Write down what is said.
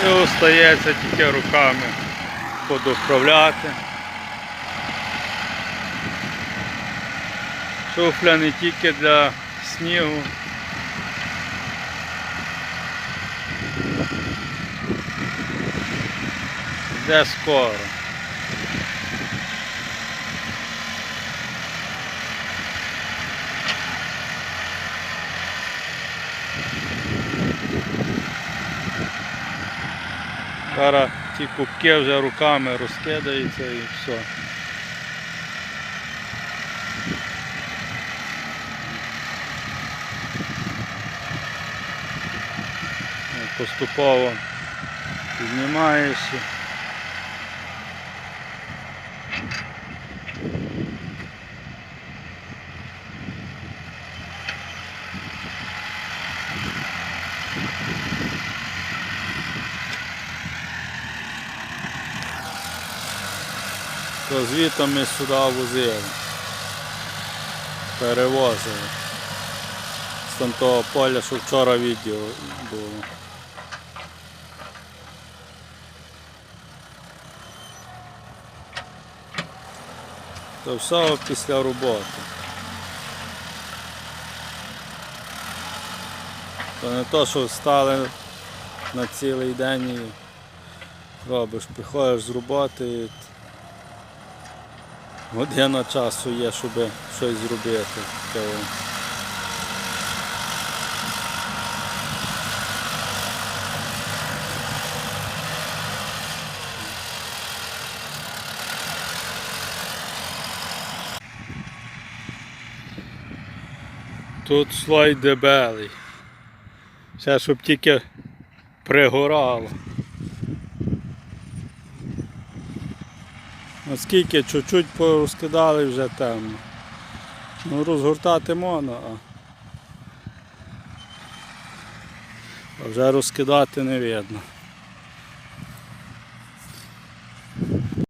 Все остається тільки руками подоправляти. Шуфля не тільки для снігу. Йде скоро. Зараз ті кубки вже руками розкидаються і все. Поступово піднімаєшся. То звідти ми сюди возили. Перевозили. З там того поля, що вчора відео було. То все після роботи. То не то, що встали на цілий день і робиш, приходиш з роботи і година часу є, щоб щось зробити. Тут слой дебелий. Все, щоб тільки пригорало. Наскільки чуть-чуть порозкидали вже темно. Ну розгортати можна, а вже розкидати не видно.